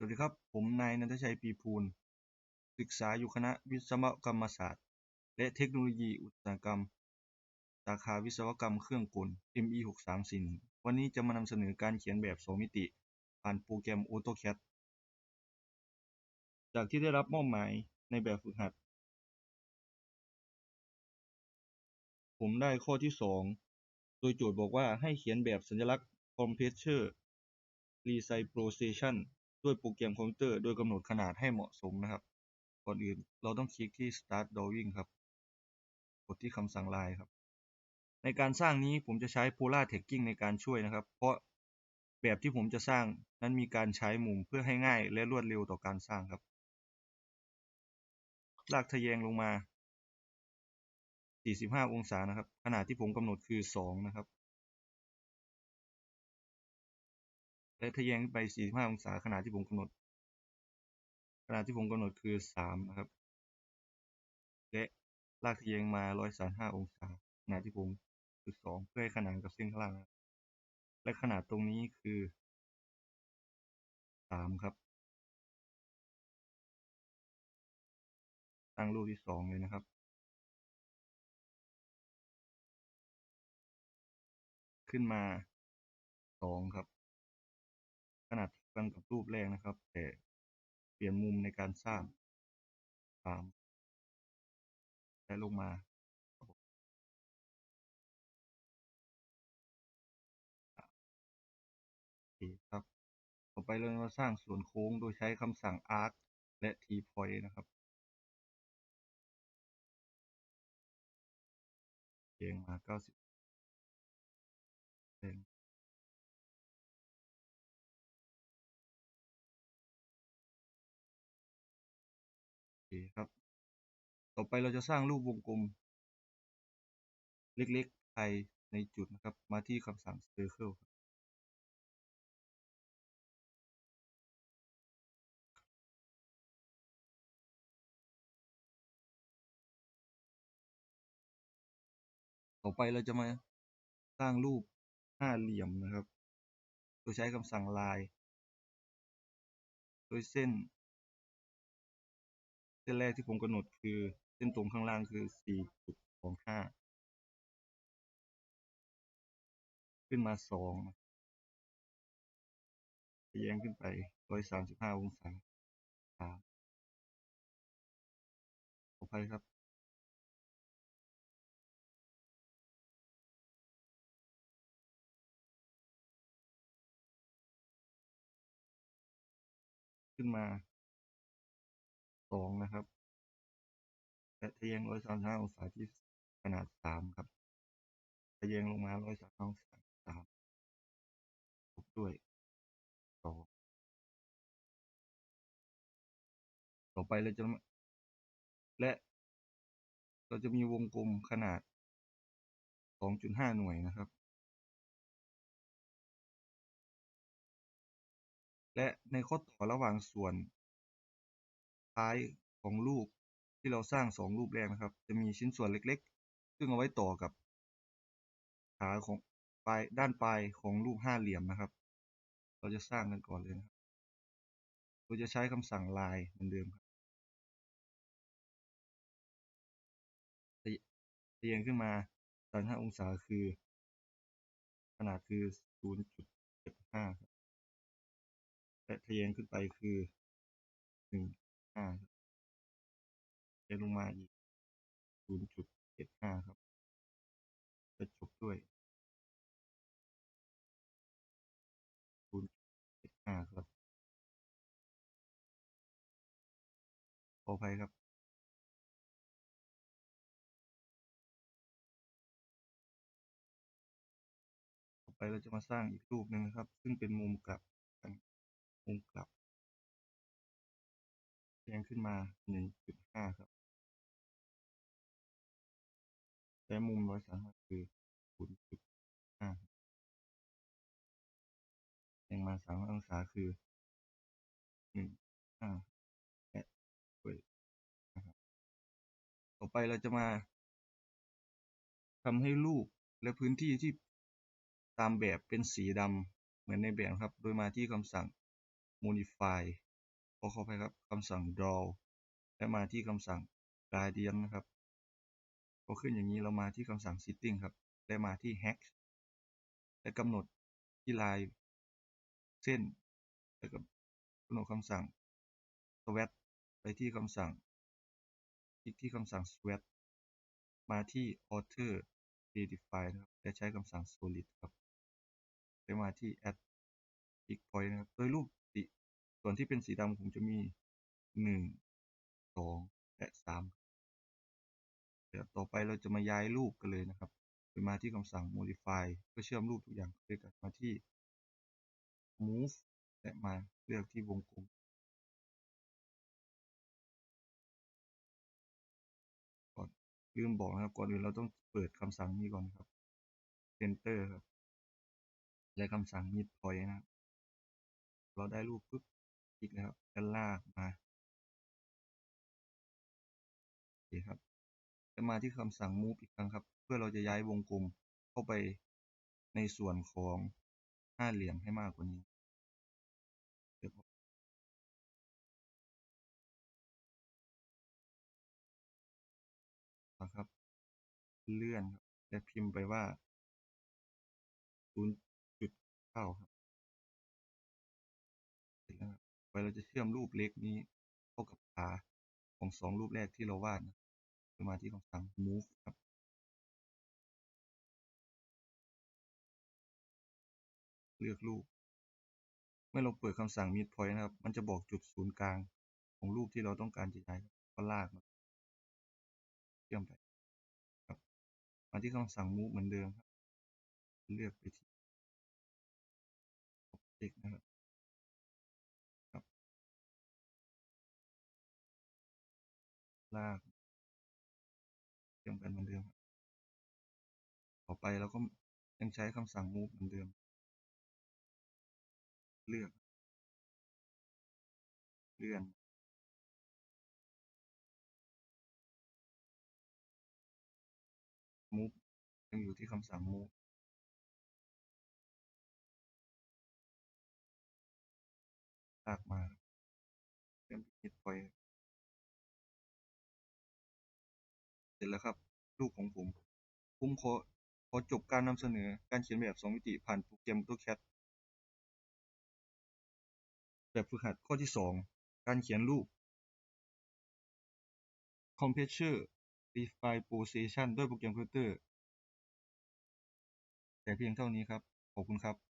สวัสดีครับ ผมนายนันทชัยปีพูล ศึกษาอยู่คณะวิศวกรรมศาสตร์ และเทคโนโลยีอุตสาหกรรม สาขาวิศวกรรมเครื่องกล ME634 วันนี้จะมานำเสนอการเขียนแบบ 2 มิติ ผ่านโปรแกรม AutoCAD จากที่ได้รับมอบหมายในแบบฝึกหัด ผมได้ข้อที่ 2 โดยโจทย์บอกว่าให้เขียนแบบสัญลักษณ์ Compressor Reciprocation ด้วยโปรแกรมคอมพิวเตอร์ โดยกำหนดขนาดให้เหมาะสมนะครับ ก่อนอื่นเราต้องคลิกที่ Start Drawing ครับ กดที่คำสั่งลายครับ ในการสร้างนี้ผมจะใช้ Polar Tagging ในการช่วยนะครับ เพราะแบบที่ผมจะสร้างนั้นมีการใช้มุมเพื่อให้ง่ายและรวดเร็วต่อการสร้างครับ ลากทะแยงลงมา 45 องศานะครับ ขนาดที่ผมกำหนดคือ 2 นะครับ และทะแยงไป45องศาขนาดที่ผมกำหนดขนาดที่ผมกำหนดคือ3นะครับ และลากทะแยงมา135องศาขนาดที่ผมคือ2เพื่อให้ขนานกับเส้นข้างล่างและขนาดตรงนี้คือ3ครับ ตั้งรูปที่2เลยนะครับ ขึ้นมา2ครับ ขนาดกันกับรูปแรกนะครับ แต่เปลี่ยนมุมในการสร้าง3และลงมาคครับ ต่อไปเรามาสร้างส่วนโค้งโดยใช้คำสั่ง arc และ t-point นะครับเอียงมา 90 เคครับ ต่อไปเราจะสร้างรูปวงกลม เล็กๆภายในจุดนะครับ มาที่คำสั่ง circle ครับต่อไปเราจะมาสร้างรูปห้าเหลี่ยมนะครับ โดยใช้คำสั่ง line โดยเส้น ส้นแรกที่ผมกำหนดคือเส้นตรงข้างล่างคือ 4.25 ขึ้นมา2ทะแยงขึ้นไป 135 องศา3ขออภัยครับขึ้นมา 2นะครับและทะแยง135องศาที่ขนาด3ครับทะแยงลงมา135องศา3ลบด้วย2ต่อไปเราจะและเราจะมีวงกลมขนาด 2.5 หน่วยนะครับ และในข้อต่อระหว่างส่วน ท้ายของรูปที่เราสร้างสองรูปแรกนะครับ จะมีชิ้นส่วนเล็กๆ ซึ่งเอาไว้ต่อกับขาของปลายด้านปลายของรูปห้าเหลี่ยมนะครับ เราจะสร้างกันก่อนเลยนะครับเราจะใช้คำสั่งลายเหมือนเดิมครับเรียงขึ้นมา35องศาคือ ขนาดคือ 0.75และทะแยงขึ้นไปคือ1.5 ครับทลงมาอีก0.75ครับ จะจบด้วย0.75ครับ ขออภัยครับต่อไปเราจะมาสร้างอีกรูปหนึ่งนะครับ ซึ่งเป็นมุมกลับกันมุมกลับ ยงขึ้นมา 1.5 ครับ และมุม135คือ 0.5แยงมา 3 องศาคือ 1.5และด้วยนะครับต่อไปเราจะมาทำให้รูปและพื้นที่ที่ตามแบบเป็นสีดำเหมือนในแบบครับ โดยมาที่คำสั่ง modify ขอขอไปครับคำสั่ง draw และมาที่คำสั่ง gradient นะครับพอขึ้นอย่างนี้เรามาที่คำสั่ง setting ครับ และมาที่ hash และกำหนดที่ลายเส้นแล้วก็กำหนดคำสั่ง swap ไปที่คำสั่ง คลิกที่คำสั่ง swap มาที่ author redefine นะครับและใช้คำสั่ง solid ครับไปมาที่ add pick point นะครับโดยรูป ส่วนที่เป็นสีดำผมจะมี1 2และ3เดี๋ยวต่อไปเราจะมาย้ายรูปกันเลยนะครับไปมาที่คำสั่ง modify เพื่อเชื่อมรูปทุกอย่างด้วยกันมาที่ move และมาเลือกที่วงกลมก่อนลืมบอกนะครับก่อนอื่นเราต้องเปิดคำสั่งนี้ก่อนครับ center ครับและคำสั่ง mid point นะครับเราได้รูปปุ๊บ ลากมาโอเคครับ จะมาที่คำสั่ง move อีกครั้งครับ เพื่อเราจะย้ายวงกลมเข้าไปในส่วนของห้าเหลี่ยมให้มากกว่านี้นะครับ เลื่อนครับและพิมพ์ไปว่า0.9ครับ ไปเราจะเชื่อมรูปเล็กนี้เข้ากับขาของสองรูปแรกที่เราวาดนะมาที่คำสั่ง move ครับเลือกรูป เมื่อเราเปิดคำสั่ง mid point นะครับ มันจะบอกจุดศูนย์กลางของรูปที่เราต้องการจะย้ายก็ลากมาเชื่อมไปครับ มาที่คำสั่ง move เหมือนเดิมครับ เลือกไปที่ object นะครับ ลากเชื่อมกันเหมือนเดิม ต่อไปเราก็ยังใช้คำสั่ง move เหมือนเดิม เลือก เลื่อน move ยังอยู่ที่คำสั่ง move ลากมาเชื่มที่ mid point เสร็จแล้วครับรูปของผม ผมขอขอจบการนำเสนอการเขียนแบบ2มิติผ่านโปรแกรม AutoCAD แบบฝึกหัดข้อที่2การเขียนรูป Compressor Refine Procession ด้วยโปรแกรม Flutter แต่เพียงเท่านี้ครับ ขอบคุณครับ